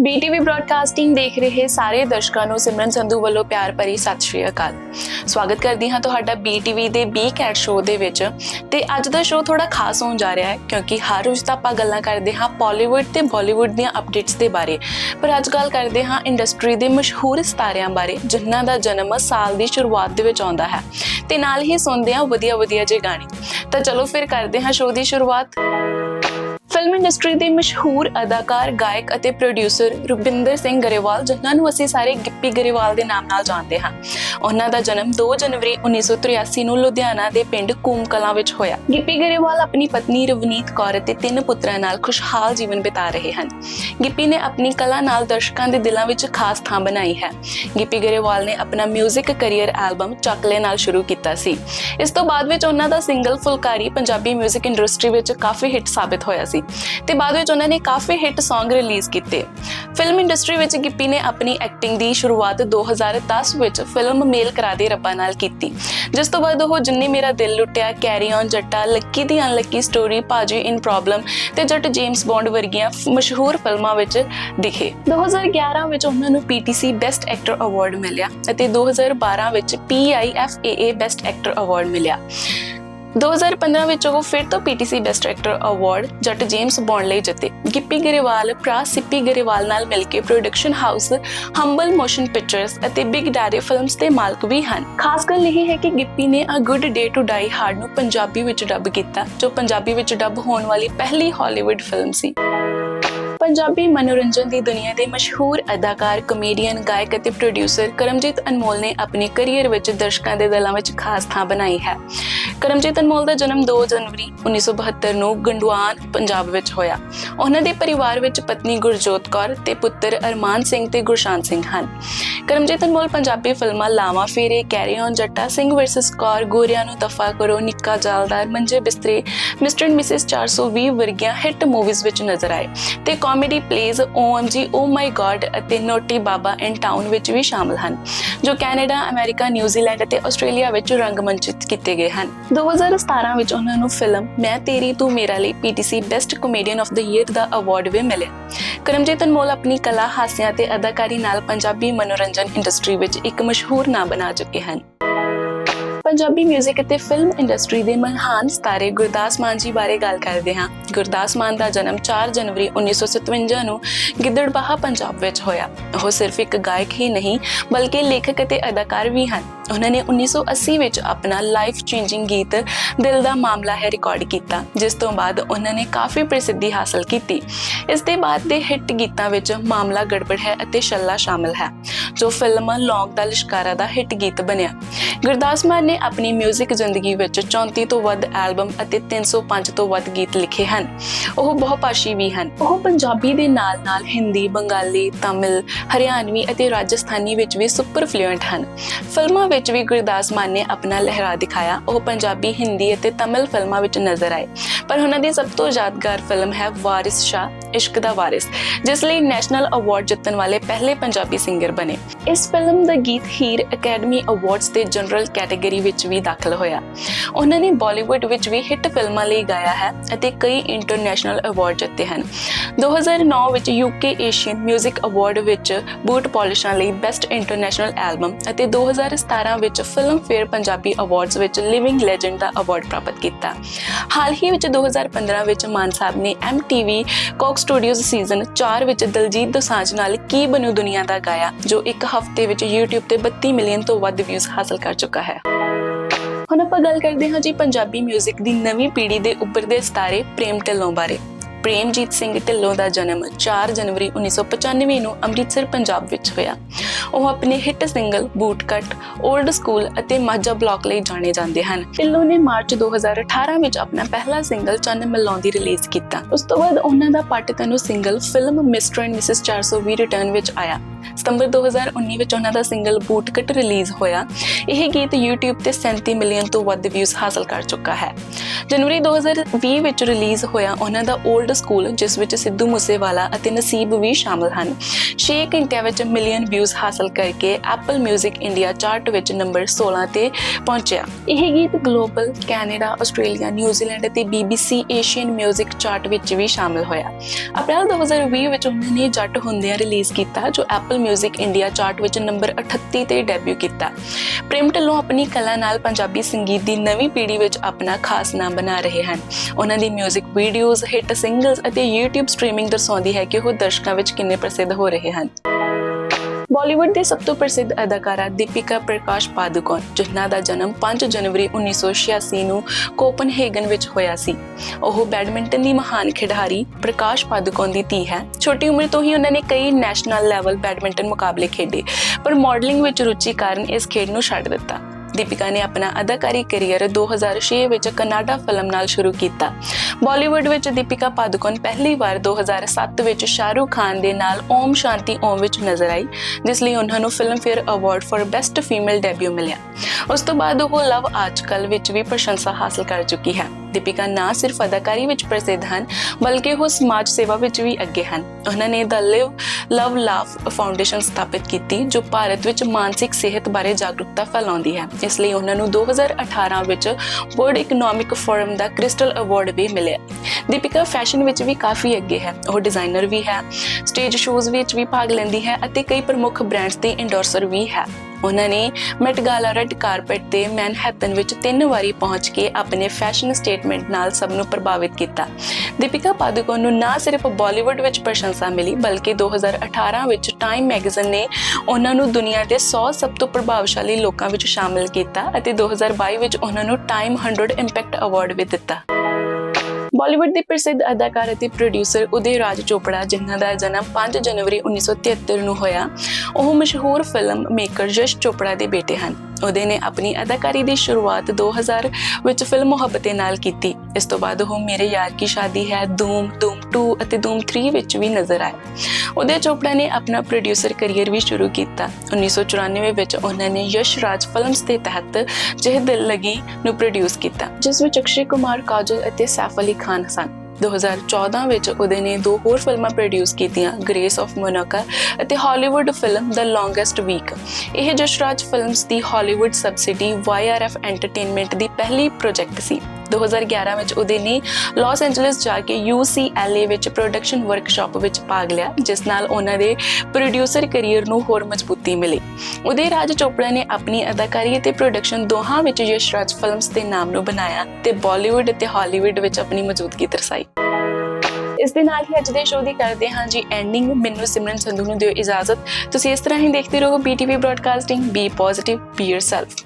ਬੀਟੀਵੀ broadcasting ਦੇਖ ਰਹੇ ਸਾਰੇ ਦਰਸ਼ਕਾਂ ਨੂੰ ਸਿਮਰਨ ਸੰਧੂ ਵੱਲੋਂ ਪਿਆਰ ਭਰੀ ਸਤਿ ਸ਼੍ਰੀ ਅਕਾਲ। ਸਵਾਗਤ ਕਰਦੀ ਹਾਂ ਤੁਹਾਡਾ ਬੀਟੀਵੀ ਦੇ ਬੀ ਕੈਟ ਸ਼ੋਅ ਦੇ ਵਿੱਚ। ਤੇ ਅੱਜ ਦਾ ਸ਼ੋਅ ਥੋੜਾ ਖਾਸ ਹੋਣ ਜਾ ਰਿਹਾ ਹੈ, ਕਿਉਂਕਿ ਹਰ ਰੋਜ਼ ਤਾਂ ਆਪਾਂ ਗੱਲਾਂ ਕਰਦੇ ਹਾਂ ਪਾਲੀਵੁੱਡ ਤੇ ਬਾਲੀਵੁੱਡ ਦੀਆਂ ਅਪਡੇਟਸ ਦੇ ਬਾਰੇ। ਪਰ ਅੱਜ ਗੱਲ ਕਰਦੇ ਹਾਂ ਇੰਡਸਟਰੀ ਦੇ ਮਸ਼ਹੂਰ ਸਿਤਾਰਿਆਂ ਬਾਰੇ, ਜਿਨ੍ਹਾਂ ਦਾ ਜਨਮ ਸਾਲ ਦੀ ਸ਼ੁਰੂਆਤ ਦੇ ਵਿੱਚ ਆਉਂਦਾ ਹੈ। ਤੇ ਨਾਲ ਹੀ ਸੁਣਦੇ ਹਾਂ ਵਧੀਆ ਵਧੀਆ ਜੇ ਗਾਣੇ। ਤਾਂ ਚਲੋ ਫਿਰ ਕਰਦੇ ਹਾਂ ਸ਼ੋਅ ਦੀ ਸ਼ੁਰੂਆਤ। ਫਿਲਮ ਇੰਡਸਟਰੀ ਦੇ ਮਸ਼ਹੂਰ ਅਦਾਕਾਰ ਗਾਇਕ ਅਤੇ ਪ੍ਰੋਡਿਊਸਰ ਰੁਪਿੰਦਰ ਸਿੰਘ ਗਰੇਵਾਲ ਜਿਨ੍ਹਾਂ ਨੂੰ ਅਸੀਂ ਸਾਰੇ ਗਿੱਪੀ ਗਰੇਵਾਲ ਦੇ ਨਾਮ ਨਾਲ ਜਾਣਦੇ ਹਾਂ ਉਹਨਾਂ ਦਾ ਜਨਮ 2 ਜਨਵਰੀ 1983 ਨੂੰ ਲੁਧਿਆਣਾ ਦੇ ਪਿੰਡ ਕੂਮਕਲਾਂ ਵਿੱਚ ਹੋਇਆ ਗਿੱਪੀ ਗਰੇਵਾਲ ਆਪਣੀ ਪਤਨੀ ਰਵਨੀਤ ਕੌਰ ਅਤੇ ਤਿੰਨ ਪੁੱਤਰਾਂ ਨਾਲ ਖੁਸ਼ਹਾਲ ਜੀਵਨ ਬਿਤਾ ਰਹੇ ਹਨ ਗਿੱਪੀ ਨੇ ਆਪਣੀ ਕਲਾ ਨਾਲ ਦਰਸ਼ਕਾਂ ਦੇ ਦਿਲਾਂ ਵਿੱਚ ਖਾਸ ਥਾਂ ਬਣਾਈ ਹੈ ਗਿੱਪੀ ਗਰੇਵਾਲ ਨੇ ਆਪਣਾ 뮤직 ਕੈਰੀਅਰ ਐਲਬਮ ਚੱਕਲੇ ਨਾਲ ਸ਼ੁਰੂ ਕੀਤਾ ਸੀ ਇਸ ਤੋਂ ਬਾਅਦ ਵਿੱਚ ਉਹਨਾਂ ਦਾ ਸਿੰਗਲ ਫੁਲਕਾਰੀ ਪੰਜਾਬੀ 뮤직 ਇੰਡਸਟਰੀ ਵਿੱਚ ਕਾਫੀ ਹਿੱਟ ਸਾਬਿਤ ਹੋਇਆ ਸੀ ਤੇ ਬਾਅਦ ਵਿੱਚ ਉਹਨਾਂ ਨੇ ਕਾਫੀ ਹਿੱਟ Song ਰਿਲੀਜ਼ ਕੀਤੇ। ਫਿਲਮ ਇੰਡਸਟਰੀ ਵਿੱਚ ਗਿੱਪੀ ਨੇ ਆਪਣੀ ਐਕਟਿੰਗ ਦੀ ਸ਼ੁਰੂਆਤ 2010 ਵਿੱਚ ਫਿਲਮ ਮੇਲ ਕਰਾ ਦੇ ਰੱਬਾ ਨਾਲ ਕੀਤੀ। ਜਿਸ ਤੋਂ ਬਾਅਦ ਉਹ Jinne Mera Dil Luteya Carry On Jatta Lucky Di Unlucky Story Bhaji In Problem ਤੇ ਜੱਟ ਜੇਮਸ ਬੌਂਡ ਵਰਗੀਆਂ ਮਸ਼ਹੂਰ ਫਿਲਮਾਂ ਵਿੱਚ ਦਿਖੇ। 2011 ਵਿੱਚ ਉਹਨਾਂ ਨੂੰ PTC ਬੈਸਟ ਐਕਟਰ ਅਵਾਰਡ ਮਿਲਿਆ ਅਤੇ 2012 ਵਿੱਚ PIFAA ਬੈਸਟ ਐਕਟਰ ਅਵਾਰਡ ਮਿਲਿਆ। 2015 ਵਿੱਚ ਉਹ ਫਿਰ ਤੋਂ PTC best actor award Jatt James Bond ਲਈ ਜਿੱਤੇ। ਗਿੱਪੀ ਗਰੇਵਾਲ, ਭਰਾ ਸਿੱਪੀ ਗਰੇਵਾਲ ਨਾਲ ਮਿਲ ਕੇ production house Humble Motion Pictures ਅਤੇ ਬਿਗ ਡੈਡੀ ਫਿਲਮਸ ਦੇ ਮਾਲਕ ਵੀ ਹਨ। ਖਾਸ ਗੱਲ ਇਹ ਹੈ ਕਿ ਗਿੱਪੀ ਨੇ a good day to die hard ਨੂੰ ਪੰਜਾਬੀ ਵਿੱਚ ਡੱਬ ਕੀਤਾ, ਜੋ ਪੰਜਾਬੀ ਵਿੱਚ ਡੱਬ ਹੋਣ ਵਾਲੀ ਪਹਿਲੀ ਹਾਲੀਵੁੱਡ ਫਿਲਮ ਸੀ। ਪੰਜਾਬੀ ਮਨੋਰੰਜਨ ਦੀ ਦੁਨੀਆ ਦੇ ਮਸ਼ਹੂਰ ਅਦਾਕਾਰ ਕਮੇਡੀਅਨ ਗਾਇਕ ਅਤੇ ਪ੍ਰੋਡਿਊਸਰ ਕਰਮਜੀਤ ਅਨਮੋਲ ਨੇ ਆਪਣੇ ਕੈਰੀਅਰ ਵਿੱਚ ਦਰਸ਼ਕਾਂ ਦੇ ਦਿਲਾਂ ਵਿੱਚ ਖਾਸ ਥਾਂ ਬਣਾਈ ਹੈ। ਕਰਮਜੀਤ ਅਨਮੋਲ ਦਾ ਜਨਮ 2 ਜਨਵਰੀ 1972 ਨੂੰ ਗੰਡਵਾਨ ਪੰਜਾਬ ਵਿੱਚ ਹੋਇਆ। ਉਹਨਾਂ ਦੇ ਪਰਿਵਾਰ ਵਿੱਚ ਪਤਨੀ ਗੁਰਜੋਤ ਕੌਰ ਤੇ ਪੁੱਤਰ ਅਰਮਾਨ ਸਿੰਘ ਤੇ ਗੁਰਸ਼ਾਨ ਸਿੰਘ ਹਨ। ਕਰਮਜੀਤ ਅਨਮੋਲ ਪੰਜਾਬੀ ਫਿਲਮਾਂ Lavan Phere Carry On Jatta, Singh vs Kaur, Goreyan Nu Daffa ਕਰੋ, ਨਿੱਕਾ ਜਾਲਦਾਰ, ਮੰਜੇ ਬਿਸਤਰੇ, ਮਿਸਟਰ ਐਂਡ ਮਿਸਿਸ 420 ਵਰਗੀਆਂ ਹਿੱਟ ਮੂਵੀਜ਼ ਵਿੱਚ ਨਜ਼ਰ ਆਏ ਤੇ comedy plays OMG oh my God ਅਤੇ ਨੋਟੀ ਬਾਬਾ ਇਨ ਟਾਊਨ ਵਿੱਚ ਵੀ ਸ਼ਾਮਲ ਹਨ, ਜੋ ਕੈਨੇਡਾ, ਅਮਰੀਕਾ ਨਿਊਜ਼ੀਲੈਂਡ ਅਤੇ ਆਸਟ੍ਰੇਲੀਆ ਵਿੱਚ ਰੰਗਮੰਚਿਤ ਕੀਤੇ ਗਏ ਹਨ। 2017 ਵਿੱਚ ਉਹਨਾਂ ਨੂੰ ਫਿਲਮ ਮੈਂ ਤੇਰੀ, ਤੂੰ ਮੇਰਾ ਲਈ PTC best comedian of the year the award ਵੀ ਮਿਲਿਆ। ਕਰਮਜੀਤ ਅਨਮੋਲ ਆਪਣੀ ਕਲਾ, ਹਾਸਿਆਂ ਤੇ ਅਦਾਕਾਰੀ ਨਾਲ ਪੰਜਾਬੀ ਮਨੋਰੰਜਨ ਇੰਡਸਟਰੀ ਵਿੱਚ ਇੱਕ ਮਸ਼ਹੂਰ ਨਾਂ ਬਣਾ ਚੁੱਕੇ ਹਨ। ਪੰਜਾਬੀ 뮤직 ਅਤੇ ਫਿਲਮ ਇੰਡਸਟਰੀ ਦੇ ਮਹਾਨ ਸਿਤਾਰੇ ਗੁਰਦਾਸ ਮਾਨ ਜੀ ਬਾਰੇ ਗੱਲ ਕਰਦੇ ਹਾਂ। ਗੁਰਦਾਸ ਮਾਨ ਦਾ ਜਨਮ 4 ਜਨਵਰੀ 1957 ਨੂੰ ਗਿੱਦੜਬਾਹਾ, ਪੰਜਾਬ ਵਿੱਚ ਹੋਇਆ। ਉਹ ਸਿਰਫ ਇੱਕ ਗਾਇਕ ਹੀ ਨਹੀਂ, ਬਲਕਿ ਲੇਖਕ ਅਤੇ ਅਦਾਕਾਰ ਵੀ ਹਨ। ਉਹਨਾਂ ਨੇ 1980 ਵਿੱਚ ਆਪਣਾ ਲਾਈਫ ਚੇਂਜਿੰਗ ਗੀਤ ਦਿਲ ਦਾ ਮਾਮਲਾ ਹੈ ਰਿਕਾਰਡ ਕੀਤਾ, ਜਿਸ ਤੋਂ ਬਾਅਦ ਉਹਨਾਂ ਨੇ ਕਾਫੀ ਪ੍ਰਸਿੱਧੀ ਹਾਸਲ ਕੀਤੀ। ਇਸ ਦੇ ਬਾਅਦ ਦੇ ਹਿੱਟ ਗੀਤਾਂ ਵਿੱਚ ਮਾਮਲਾ ਗੜਬੜ ਹੈ ਅਤੇ ਛੱਲਾ ਸ਼ਾਮਲ ਹੈ, ਜੋ ਫਿਲਮ ਲੌਂਗ ਦਾ ਲਿਸ਼ਕਾਰਾ ਦਾ ਹਿੱਟ ਗੀਤ ਬਣਿਆ। ਗੁਰਦਾਸ ਮਾਨ ਨੇ ਆਪਣੀ 뮤직 ਜ਼ਿੰਦਗੀ ਵਿੱਚ 34 ਤੋਂ ਵੱਧ ਐਲਬਮ ਅਤੇ 305 ਤੋਂ ਵੱਧ ਗੀਤ ਲਿਖੇ ਹਨ। ਉਹ ਬਹੁਭਾਸ਼ੀ ਵੀ ਹਨ। ਉਹ ਪੰਜਾਬੀ ਦੇ ਨਾਲ-ਨਾਲ ਹਿੰਦੀ, ਬੰਗਾਲੀ, ਤਾਮਿਲ, ਹਰਿਆਣਵੀ ਅਤੇ ਰਾਜਸਥਾਨੀ ਵਿੱਚ ਵੀ ਸੁਪਰ ਫਲੂਐਂਟ ਹਨ। ਫਿਲਮਾਂ ਵਿੱਚ ਵੀ ਗੁਰਦਾਸ ਮਾਨ ਨੇ ਆਪਣਾ ਲਹਿਰਾ ਦਿਖਾਇਆ। ਉਹ ਪੰਜਾਬੀ, ਹਿੰਦੀ ਅਤੇ ਤਾਮਿਲ ਫਿਲਮਾਂ ਵਿੱਚ ਨਜ਼ਰ ਆਏ। ਪਰ ਉਹਨਾਂ ਦੀ ਸਭ ਤੋਂ ਯਾਦਗਾਰ ਫਿਲਮ ਹੈ ਵਾਰਿਸ ਸ਼ਾਹ। ਇਸ਼ਕ ਦਾ ਵਾਰਿਸ, ਜਿਸ ਲਈ ਨੈਸ਼ਨਲ ਅਵਾਰਡ ਜਿੱਤਣ ਵਾਲੇ ਪਹਿਲੇ ਪੰਜਾਬੀ ਸਿੰਗਰ ਬਣੇ। ਇਸ ਫਿਲਮ ਦਾ ਗੀਤ ਹੀਰ ਅਕੈਡਮੀ ਅਵਾਰਡਸ ਦੇ ਜਨਰਲ ਕੈਟਾਗਰੀ ਵਿੱਚ ਵੀ ਦਾਖਲ ਹੋਇਆ। ਉਹਨਾਂ ਨੇ ਬਾਲੀਵੁੱਡ ਵਿੱਚ ਵੀ ਹਿੱਟ ਫਿਲਮਾਂ ਲਈ ਗਾਇਆ ਹੈ ਅਤੇ ਕਈ ਇੰਟਰਨੈਸ਼ਨਲ ਅਵਾਰਡ ਜਿੱਤੇ ਹਨ। 2009 ਵਿੱਚ ਯੂਕੇ ਏਸ਼ੀਅਨ 뮤직 ਅਵਾਰਡ ਵਿੱਚ ਬੂਟ ਪਾਲਿਸ਼ਾਂ ਲਈ ਬੈਸਟ ਇੰਟਰਨੈਸ਼ਨਲ ਐਲਬਮ ਅਤੇ 2017 ਵਿੱਚ ਫਿਲਮ ਫੇਅਰ ਪੰਜਾਬੀ ਅਵਾਰਡਸ ਵਿੱਚ ਲਿਵਿੰਗ ਲੈਜੈਂਡ ਦਾ ਅਵਾਰਡ ਪ੍ਰਾਪਤ ਕੀਤਾ। ਹਾਲ ਹੀ ਵਿੱਚ 2015 ਵਿੱਚ ਮਾਨ ਸਾਹਿਬ ਨੇ MTV ਕੋਕ ਸਟੂਡੀਓਜ਼ ਸੀਜ਼ਨ 4 ਵਿੱਚ ਦਲਜੀਤ ਦੋਸਾਂਝ ਨਾਲ ਕੀ ਬਣੂ ਦੁਨੀਆ ਦਾ ਗਾਇਆ, ਜੋ ਇੱਕ ਹਫ਼ਤੇ ਵਿੱਚ YouTube ਤੇ 32 ਮਿਲੀਅਨ ਤੋਂ ਵੱਧ ਵਿਊਜ਼ ਹਾਸਲ ਕਰ ਚੁੱਕਾ ਹੈ। ਹੁਣ ਆਪਾਂ ਗੱਲ ਕਰਦੇ ਹਾਂ ਜੀ ਪੰਜਾਬੀ 뮤직 ਦੀ ਨਵੀਂ ਪੀੜ੍ਹੀ ਦੇ ਉੱਭਰਦੇ ਸਿਤਾਰੇ ਪ੍ਰੇਮ ਢਿੱਲੋਂ ਬਾਰੇ। ਪ੍ਰੇਮਜੀਤ ਸਿੰਘ ਢਿੱਲੋਂ ਦਾ ਜਨਮ 4 ਜਨਵਰੀ 1995 ਨੂੰ ਅੰਮ੍ਰਿਤਸਰ, ਪੰਜਾਬ ਵਿੱਚ ਹੋਇਆ। ਉਹ ਆਪਣੇ hit single bootcut old school ਅਤੇ ਮਾਝਾ ਬਲੌਕ ਲਈ ਜਾਣੇ ਜਾਂਦੇ ਹਨ। ਢਿੱਲੋਂ ਨੇ ਮਾਰਚ 2018 ਵਿੱਚ ਆਪਣਾ ਪਹਿਲਾ ਸਿੰਗਲ ਚੰਨ ਮਿਲਾਉਂਦੀ ਰਿਲੀਜ਼ ਕੀਤਾ। ਉਸ ਤੋਂ ਬਾਅਦ ਉਹਨਾਂ ਦਾ Patt Tainu single film mister and Mrs 420 return ਵਿੱਚ ਆਇਆ। ਸਤੰਬਰ 2019 ਵਿੱਚ ਉਹਨਾਂ ਦਾ ਸਿੰਗਲ ਬੂਟਕਟ ਰਿਲੀਜ਼ ਹੋਇਆ। ਇਹ ਗੀਤ YouTube ਤੇ 37 ਮਿਲੀਅਨ ਤੋਂ ਵੱਧ ਵਿਊਜ਼ ਹਾਸਲ ਕਰ ਚੁੱਕਾ ਹੈ। ਜਨਵਰੀ 2020 ਵਿੱਚ ਰਿਲੀਜ਼ ਹੋਇਆ ਉਹਨਾਂ ਦਾ 올ਡ ਸਕੂਲ ਜਿਸ ਵਿੱਚ ਸਿੱਧੂ ਮੂਸੇਵਾਲਾ ਅਤੇ ਨਸੀਬ ਵੀ ਸ਼ਾਮਲ ਹਨ। 6 ਘੰਟਿਆਂ ਵਿੱਚ ਮਿਲੀਅਨ ਵਿਊਜ਼ ਹਾਸਲ ਕਰਕੇ Apple Music India ਚਾਰਟ ਵਿੱਚ ਨੰਬਰ 16 ਤੇ ਪਹੁੰਚਿਆ। ਇਹ ਗੀਤ global Canada Australia New Zealand ਅਤੇ BBC ਏਸ਼ੀਅਨ 뮤직 ਚਾਰਟ ਵਿੱਚ ਵੀ ਸ਼ਾਮਲ ਹੋਇਆ। ਅਪ੍ਰੈਲ 2020 ਵਿੱਚ ਉਹਨਾਂ ਨੇ ਜੱਟ ਹੁੰਦਿਆਂ ਰਿਲੀਜ਼ ਕੀਤਾ, ਜੋ Apple Music ਇੰਡੀਆ ਚਾਰਟ ਵਿੱਚ ਨੰਬਰ 38 ਤੇ ਡੈਬਿਊ ਕੀਤਾ। ਪ੍ਰੇਮ ਢਿੱਲੋਂ ਆਪਣੀ ਕਲਾ ਨਾਲ ਪੰਜਾਬੀ ਸੰਗੀਤ ਦੀ ਨਵੀਂ ਪੀੜ੍ਹੀ ਵਿੱਚ ਆਪਣਾ ਖਾਸ ਨਾਮ ਬਣਾ ਰਹੇ ਹਨ। ਉਹਨਾਂ ਦੀ 뮤직 ਵੀਡੀਓਜ਼ ਹਿੱਟ ਸਿੰਗਲਸ ਅਤੇ YouTube ਸਟ੍ਰੀਮਿੰਗ ਦਰਸਾਉਂਦੀ ਹੈ ਕਿ ਉਹ ਦਰਸ਼ਕਾਂ ਵਿੱਚ ਕਿੰਨੇ ਪ੍ਰਸਿੱਧ ਹੋ ਰਹੇ ਹਨ। ਬਾਲੀਵੁੱਡ ਦੇ ਸਭ ਤੋਂ ਪ੍ਰਸਿੱਧ ਅਦਾਕਾਰਾ ਦੀਪਿਕਾ ਪ੍ਰਕਾਸ਼ ਪਾਦੂਕੋਣ, ਜਿਨ੍ਹਾਂ ਦਾ ਜਨਮ 5 ਜਨਵਰੀ 1986 ਨੂੰ ਕੋਪਨਹੇਗਨ ਵਿੱਚ ਹੋਇਆ ਸੀ। ਉਹ ਬੈਡਮਿੰਟਨ ਦੀ ਮਹਾਨ ਖਿਡਾਰੀ ਪ੍ਰਕਾਸ਼ ਪਾਦੂਕੋਣ ਦੀ ਧੀ ਹੈ। ਛੋਟੀ ਉਮਰ ਤੋਂ ਹੀ ਉਹਨਾਂ ਨੇ ਕਈ ਨੈਸ਼ਨਲ ਲੈਵਲ ਬੈਡਮਿੰਟਨ ਮੁਕਾਬਲੇ ਖੇਡੇ, ਪਰ ਮਾਡਲਿੰਗ ਵਿੱਚ ਰੁਚੀ ਕਾਰਨ ਇਸ ਖੇਡ ਨੂੰ ਛੱਡ ਦਿੱਤਾ। ਦੀਪਿਕਾ ਨੇ ਆਪਣਾ ਅਦਾਕਾਰੀ ਕੈਰੀਅਰ 2006 ਵਿੱਚ ਕਨਾਡਾ ਫਿਲਮ ਨਾਲ ਸ਼ੁਰੂ ਕੀਤਾ। ਬਾਲੀਵੁੱਡ ਵਿੱਚ ਦੀਪਿਕਾ ਪਾਦੂਕੋਣ ਪਹਿਲੀ ਵਾਰ 2007 ਵਿੱਚ ਸ਼ਾਹਰੁਖ ਖਾਨ ਦੇ ਨਾਲ ਓਮ ਸ਼ਾਂਤੀ ਓਮ ਵਿੱਚ ਨਜ਼ਰ ਆਈ, ਜਿਸ ਲਈ ਉਹਨਾਂ ਨੂੰ Filmfare award for best female debut ਮਿਲਿਆ। ਉਸ ਤੋਂ ਬਾਅਦ ਉਹ ਲਵ ਆਜਕਲ ਵਿੱਚ ਵੀ ਪ੍ਰਸ਼ੰਸਾ ਹਾਸਲ ਕਰ ਚੁੱਕੀ ਹੈ। ਦੀਪਿਕਾ ਨਾ ਸਿਰਫ ਅਦਾਕਾਰੀ ਵਿੱਚ ਪ੍ਰਸਿੱਧ ਹਨ, ਬਲਕਿ ਉਹ ਸਮਾਜ ਸੇਵਾ ਵਿੱਚ ਵੀ ਅੱਗੇ ਹਨ। ਉਹਨਾਂ ਨੇ ਦ ਲਿਵ ਲਵ ਲਾਫ ਫਾਊਂਡੇਸ਼ਨ ਸਥਾਪਿਤ ਕੀਤੀ, ਜੋ ਭਾਰਤ ਵਿੱਚ ਮਾਨਸਿਕ ਸਿਹਤ ਬਾਰੇ ਜਾਗਰੂਕਤਾ ਫੈਲਾਉਂਦੀ ਹੈ। ਇਸ ਲਈ ਉਹਨਾਂ ਨੂੰ 2018 ਵਿੱਚ ਵਰਲਡ ਇਕਨੋਮਿਕ ਫੋਰਮ ਦਾ ਕ੍ਰਿਸਟਲ ਅਵਾਰਡ ਵੀ ਮਿਲਿਆ। ਦੀਪਿਕਾ ਫੈਸ਼ਨ ਵਿੱਚ ਵੀ ਕਾਫੀ ਅੱਗੇ ਹੈ। ਉਹ ਡਿਜ਼ਾਈਨਰ ਵੀ ਹੈ ਸਟੇਜ ਸ਼ੋਜ਼ ਵਿੱਚ ਵੀ ਭਾਗ ਲੈਂਦੀ ਹੈ ਅਤੇ ਕਈ ਪ੍ਰਮੁੱਖ ਬ੍ਰਾਂਡਸ ਦੀ ਇੰਡੋਰਸਰ ਵੀ ਹੈ। ਉਹਨਾਂ ਨੇ Met Gala red red carpet ਤੇ ਮੈਨਹੈਟਨ ਵਿੱਚ ਤਿੰਨ ਵਾਰੀ ਪਹੁੰਚ ਕੇ ਆਪਣੇ ਫੈਸ਼ਨ ਸਟੇਟਮੈਂਟ ਨਾਲ ਸਭ ਨੂੰ ਪ੍ਰਭਾਵਿਤ ਕੀਤਾ। ਦੀਪਿਕਾ ਪਾਦੂਕੋਣ ਨੂੰ ਨਾ ਸਿਰਫ ਬਾਲੀਵੁੱਡ ਵਿੱਚ ਪ੍ਰਸ਼ੰਸਾ ਮਿਲੀ, ਬਲਕਿ 2018 ਵਿੱਚ ਟਾਈਮ ਮੈਗਜ਼ੀਨ ਨੇ ਉਹਨਾਂ ਨੂੰ ਦੁਨੀਆ ਦੇ 100 ਸਭ ਤੋਂ ਪ੍ਰਭਾਵਸ਼ਾਲੀ ਲੋਕਾਂ ਵਿੱਚ ਸ਼ਾਮਿਲ ਕੀਤਾ ਅਤੇ 2022 ਵਿੱਚ ਉਹਨਾਂ ਨੂੰ ਟਾਈਮ 100 ਇੰਪੈਕਟ ਅਵਾਰਡ ਵੀ ਦਿੱਤਾ। ਬਾਲੀਵੁੱਡ ਦੇ ਪ੍ਰਸਿੱਧ ਅਦਾਕਾਰ ਅਤੇ ਪ੍ਰੋਡਿਊਸਰ ਉਦੇ ਰਾਜ ਚੋਪੜਾ, ਜਿਨ੍ਹਾਂ ਦਾ ਜਨਮ 5 ਜਨਵਰੀ 1973 ਨੂੰ ਹੋਇਆ, ਉਹ ਮਸ਼ਹੂਰ ਫਿਲਮ ਮੇਕਰ ਯਸ਼ ਚੋਪੜਾ ਦੇ ਬੇਟੇ ਹਨ। ਉਹਦੇ ਨੇ ਆਪਣੀ ਅਦਾਕਾਰੀ ਦੀ ਸ਼ੁਰੂਆਤ 2000 ਵਿੱਚ ਫਿਲਮ ਮੁਹੱਬਤੇ ਨਾਲ ਕੀਤੀ। ਇਸ ਤੋਂ ਬਾਅਦ ਉਹ ਮੇਰੇ ਯਾਰ ਕੀ ਸ਼ਾਦੀ ਹੈ ਧੂਮ ਧੂਮ 2 ਅਤੇ ਧੂਮ 3 ਵਿੱਚ ਵੀ ਨਜ਼ਰ ਆਏ। ਉਦੇ ਚੋਪੜਾ ਨੇ ਆਪਣਾ ਪ੍ਰੋਡਿਊਸਰ ਕੈਰੀਅਰ ਵੀ ਸ਼ੁਰੂ ਕੀਤਾ। 1994 ਵਿੱਚ ਉਹਨਾਂ ਨੇ ਯਸ਼ ਰਾਜ ਫਿਲਮਸ ਦੇ ਤਹਿਤ ਜਿਹ ਦਿਲ ਲਗੀ ਨੂੰ ਪ੍ਰੋਡਿਊਸ ਕੀਤਾ, ਜਿਸ ਵਿੱਚ ਅਕਸ਼ੇ ਕੁਮਾਰ, ਕਾਜਲ ਅਤੇ ਸੈਫ ਅਲੀ ਖਾਨ ਸਨ। 2014 ਵਿੱਚ ਉਹਦੇ ਨੇ ਦੋ ਹੋਰ ਫਿਲਮਾਂ ਪ੍ਰੋਡਿਊਸ ਕੀਤੀਆਂ ਗ੍ਰੇਸ ਆਫ ਮੋਨਾਕਾ ਅਤੇ Hollywood film The Longest Week ਇਹ ਜਸ਼ਰਾਜ ਫਿਲਮਸ ਦੀ ਹਾਲੀਵੁੱਡ ਸਬਸਿਡੀ YRF ਐਂਟਰਟੇਨਮੈਂਟ ਦੀ ਪਹਿਲੀ ਪ੍ਰੋਜੈਕਟ ਸੀ। 2011 ਵਿੱਚ ਉਹਦੇ ਨੇ ਲਾਸ ਐਂਜਲਸ ਜਾ ਕੇ UCLA ਵਿੱਚ ਪ੍ਰੋਡਕਸ਼ਨ ਵਰਕਸ਼ਾਪ ਵਿੱਚ ਭਾਗ ਲਿਆ, ਜਿਸ ਨਾਲ ਉਹਨਾਂ ਦੇ ਪ੍ਰੋਡਿਊਸਰ ਕੈਰੀਅਰ ਨੂੰ ਹੋਰ ਮਜ਼ਬੂਤੀ ਮਿਲੀ। ਉਦੇ ਰਾਜ ਚੋਪੜਾ ਨੇ ਆਪਣੀ ਅਦਾਕਾਰੀ ਅਤੇ ਪ੍ਰੋਡਕਸ਼ਨ ਦੋਹਾਂ ਵਿੱਚ ਯਸ਼ਰਾਜ ਫਿਲਮਸ ਦੇ ਨਾਮ ਨੂੰ ਬਣਾਇਆ ਤੇ ਬਾਲੀਵੁੱਡ ਅਤੇ ਹਾਲੀਵੁੱਡ ਵਿੱਚ ਆਪਣੀ ਮੌਜੂਦਗੀ ਦਰਸਾਈ। ਇਸ ਦੇ ਨਾਲ ਹੀ ਅੱਜ ਦੇ ਸ਼ੋਅ ਦੀ ਕਰਦੇ ਹਾਂ ਜੀ ਐਂਡਿੰਗ ਮੈਨੂੰ ਸਿਮਰਨ ਸੰਧੂ ਨੂੰ ਦਿਓ ਇਜਾਜ਼ਤ। ਤੁਸੀਂ ਇਸ ਤਰ੍ਹਾਂ ਹੀ ਦੇਖਦੇ ਰਹੋ BTV broadcasting be positive be yourself